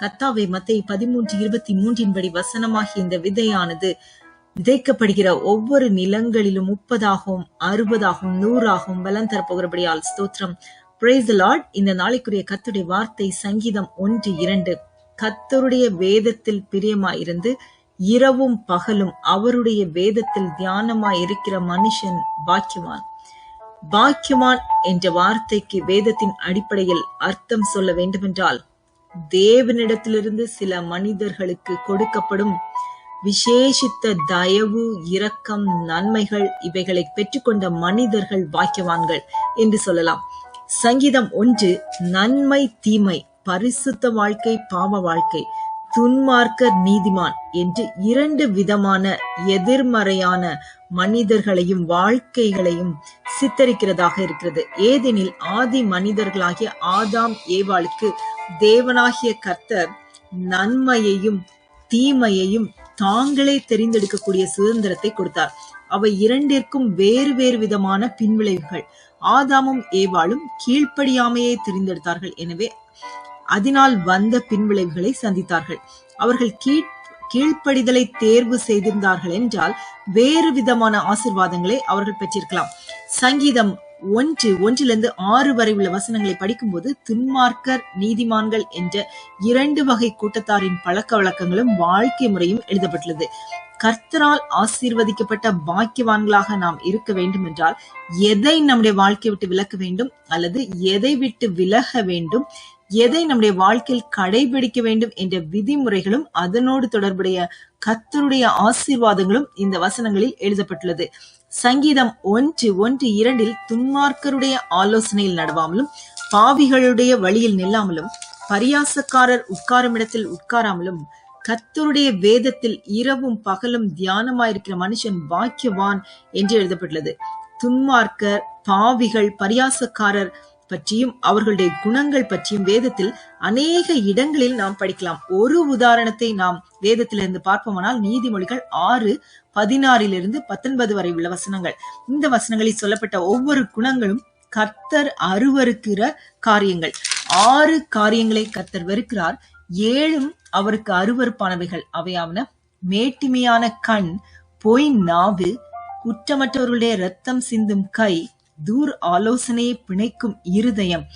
கத்தாவை மத்தை பதிமூன்று இருபத்தி மூன்றின் படி வசனமாகிய இந்த விதையானது விதைக்கப்படுகிற ஒவ்வொரு நிலங்களிலும் முப்பதாகவும் அறுபதாகவும் நூறாகவும் பலன் தரப்போகிறபடியால் ஸ்தோத்திரம். பிரேஸ் லார்ட் இந்த நாளைக்குரிய கத்துடைய வார்த்தை சங்கீதம் ஒன்று இரண்டு. கத்தருடைய வேதத்தில் பிரியமாயிருந்து இரவும் பகலும் அவருடைய வேதத்தில் தியானமாய் இருக்கிற மனுஷன் பாக்கியவான். பாக்கியவான் என்ற வார்த்தைக்கு வேதத்தின் அடிப்படையில் அர்த்தம் சொல்ல வேண்டுமென்றால் தேவனிடத்திலிருந்து சில மனிதர்களுக்கு கொடுக்கப்படும் விசேஷித்த தயவு இரக்கம் நன்மைகள் இவைகளை பெற்றுக்கொண்ட மனிதர்கள் பாக்கியவான்கள் என்று சொல்லலாம். சங்கீதம் ஒன்று நன்மை தீமை பரிசுத்த வாழ்க்கை பாவ வாழ்க்கை துன்மார்க்கர் நீதிமான் என்று இரண்டு விதமான எதிர்மறையான மனிதர்களையும் வாழ்க்கைகளையும் சித்தரிக்கிறதாக இருக்கிறது. ஏதெனில் ஆதி மனிதர்களாகிய ஆதாம் ஏவாளுக்கு தேவனாகிய கர்த்தர் நன்மையையும் தீமையையும் தாங்களே தெரிந்தெடுக்கக்கூடிய சுதந்திரத்தை கொடுத்தார். அவை இரண்டிற்கும் வேறு வேறு விதமான பின்விளைவுகள். ஆதாமும் ஏவாளும் கீழ்ப்படியாமையை தெரிந்தெடுத்தார்கள். எனவே அதனால் வந்த பின்விளைவுகளை சந்தித்தார்கள். அவர்கள் கீழ் கீழ்ப்படிதலை தேர்வு செய்திருந்தார்கள் என்றால் வேறு விதமான ஆசிர்வாதங்களை அவர்கள் பெற்றிருக்கலாம். சங்கீதம் ஒன்று ஒன்றிலிருந்து ஆறு வரை உள்ள வசனங்களை படிக்கும்போது துன்மார்க்கர் நீதிமான்கள் என்ற இரண்டு வகை கூட்டத்தாரின் பழக்க வழக்கங்களும் வாழ்க்கை முறையும் எழுதப்பட்டுள்ளது. கர்த்தரால் ஆசீர்வதிக்கப்பட்ட பாக்கியவான்களாக நாம் இருக்க வேண்டும் என்றால் எதை நம்முடைய வாழ்க்கை விட்டு விலக்க வேண்டும்? அல்லது எதை விட்டு விலக வேண்டும்? எதை நம்முடைய வாழ்க்கையில் கடைபிடிக்க வேண்டும்? என்ற விதிமுறைகளும் அதனோடு தொடர்புடைய கத்தருடைய ஆசீர்வாதங்களும் இந்த வசனங்களில் எழுதப்பட்டுள்ளது. சங்கீதம் ஒன்று ஒன்று இரண்டில் துன்மார்க்கருடைய ஆலோசனையில் நடவாமலும் பாவிகளுடைய வழியில் நில்லாமலும் பரியாசக்காரர் உட்காரும் இடத்தில் உட்காராமலும் கத்தருடைய வேதத்தில் இரவும் பகலும் தியானமாயிருக்கிற மனுஷன் பாக்கியவான் என்று எழுதப்பட்டுள்ளது. துன்மார்க்கர் பாவிகள் பரியாசக்காரர் பற்றியும் அவர்களுடைய குணங்கள் பற்றியும் வேதத்தில் அநேக இடங்களில் நாம் படிக்கலாம். ஒரு உதாரணத்தை நாம் வேதத்திலிருந்து பார்ப்போமானால் நீதிமொழிகள் ஆறு பதினாறிலிருந்து பத்தொன்பது வரை உள்ள வசனங்கள். இந்த வசனங்களில் சொல்லப்பட்ட ஒவ்வொரு குணங்களும் கர்த்தர் அருவருக்கிற காரியங்கள். ஆறு காரியங்களை கர்த்தர் வெறுக்கிறார். ஏழும் அவருக்கு அருவறுப்பானவைகள் அவையாவன மேட்டிமையான கண் பொய் நாவு குற்றமற்றவர்களுடைய ரத்தம் சிந்தும் கை தூர் ஆலோசனையை பிணைக்கும் இருதயம்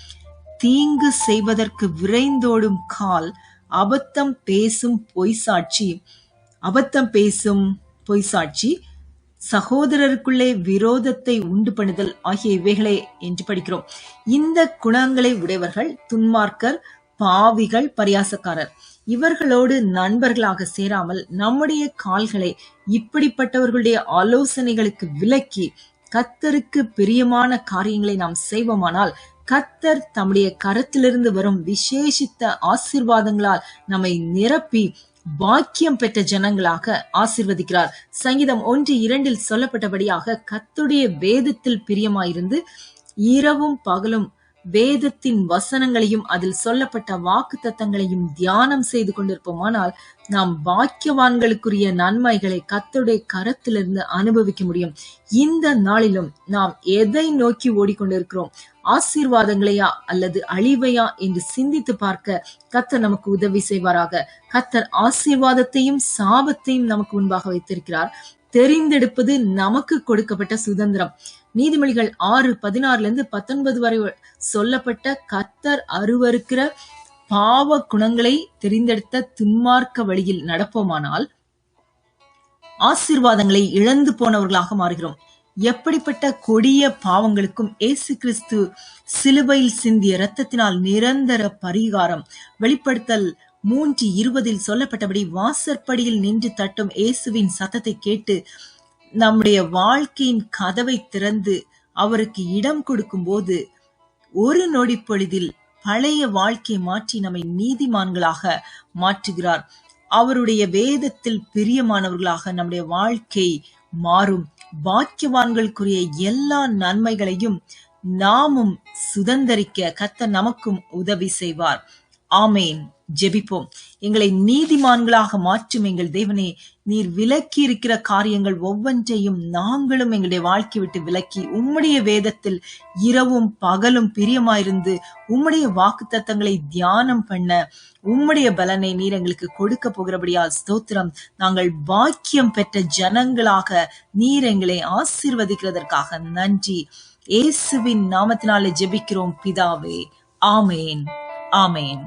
தீங்கு செய்வதற்கு விரைந்தோடும் கால் அபத்தம் பேசும் பொய்சாட்சி. அபத்தம் பேசும் பொய்சாட்சி சகோதரருக்குள்ளே விரோதத்தை உண்டு பண்ணுதல் ஆகிய இவைகளே என்று படிக்கிறோம். இந்த குணங்களை உடையவர்கள் துன்மார்க்கர் பாவிகள் பரியாசக்காரர். இவர்களோடு நண்பர்களாக சேராமல் நம்முடைய கால்களை இப்படிப்பட்டவர்களுடைய ஆலோசனைகளுக்கு விலக்கி கத்தருக்கு பிரியமான காரியங்களை நாம் செய்வோமானால் கத்தர் தம்முடைய கரத்திலிருந்து வரும் விசேஷித்த ஆசிர்வாதங்களால் நம்மை நிரப்பி பாக்கியம் பெற்ற ஜனங்களாக ஆசிர்வதிக்கிறார். சங்கீதம் ஒன்று இரண்டில் சொல்லப்பட்டபடியாக கத்துடைய வேதத்தில் பிரியமாயிருந்து இரவும் பகலும் வேதத்தின் வசனங்களையும் அதில் சொல்லப்பட்ட வாக்கு தத்தங்களையும் தியானம் செய்து கொண்டிருப்போமானால் நாம் பாக்கியவான்களுக்குரிய நன்மைகளை கத்துடைய கரத்திலிருந்து அனுபவிக்க முடியும். இந்த நாளிலும் நாம் எதை நோக்கி ஓடிக்கொண்டிருக்கிறோம்? ஆசீர்வாதங்களையா அல்லது அழிவையா என்று சிந்தித்து பார்க்க கத்தர் நமக்கு உதவி செய்வாராக. கத்தர் ஆசீர்வாதத்தையும் சாபத்தையும் நமக்கு முன்பாக வைத்திருக்கிறார். தெரிந்தெடுப்பது நமக்கு கொடுக்கப்பட்ட சுதந்திரம். நீதிமொழிகள் ஆறு பதினாறுல இருந்து பத்தொன்பது வரை சொல்லப்பட்ட கத்தர் அருவருக்கிற பாவ குணங்களை தெரிந்தெடுத்த துன்மார்க்க வழியில் நடப்போமானால் ஆசீர்வாதங்களை இழந்து போனவர்களாக மாறுகிறோம். எப்படிப்பட்ட கொடிய பாவங்களுக்கும் ஏசு கிறிஸ்து சிலுவையில் சிந்திய இரத்தத்தினால் நிரந்தர பரிகாரம் வெளிப்படுத்தல் மூன்று இருபதில் சொல்லப்பட்டபடி வாசற்படியில் நின்று தட்டும் இயேசுவின் சத்தத்தை கேட்டு நம்முடைய வாழ்க்கையின் கதவை திறந்து அவருக்கு இடம் கொடுக்கும் போது ஒரு நொடி பொழுதில் பழைய வாழ்க்கை மாற்றி நம்மை நீதிமான்களாக மாற்றுகிறார். அவருடைய வேதத்தில் பிரியமானவர்களாக நம்முடைய வாழ்க்கை மாறும். பாக்கியவான்களுக்குரிய எல்லா நன்மைகளையும் நாமும் சுதந்தரிக்க கத்த நமக்கும் உதவி செய்வார். ஆமேன். ஜெபிப்போம். எங்களை நீதிமான்களாக மாற்றும் எங்கள் தேவனே நீர் விலக்கி இருக்கிற காரியங்கள் ஒவ்வொன்றையும் நாங்களும் எங்களுடைய வாழ்க்கை விட்டு விலக்கி உம்முடைய வேதத்தில் இரவும் பகலும் பிரியமாயிருந்து உம்முடைய வாக்கு தத்தங்களை தியானம் பண்ண உம்முடைய பலனை நீர் எங்களுக்கு கொடுக்க போகிறபடியால் ஸ்தோத்திரம். நாங்கள் பாக்கியம் பெற்ற ஜனங்களாக நீர் எங்களை ஆசீர்வதிக்கிறதற்காக நன்றி. இயேசுவின் நாமத்தினாலே ஜெபிக்கிறோம் பிதாவே. ஆமேன். ஆமேன்.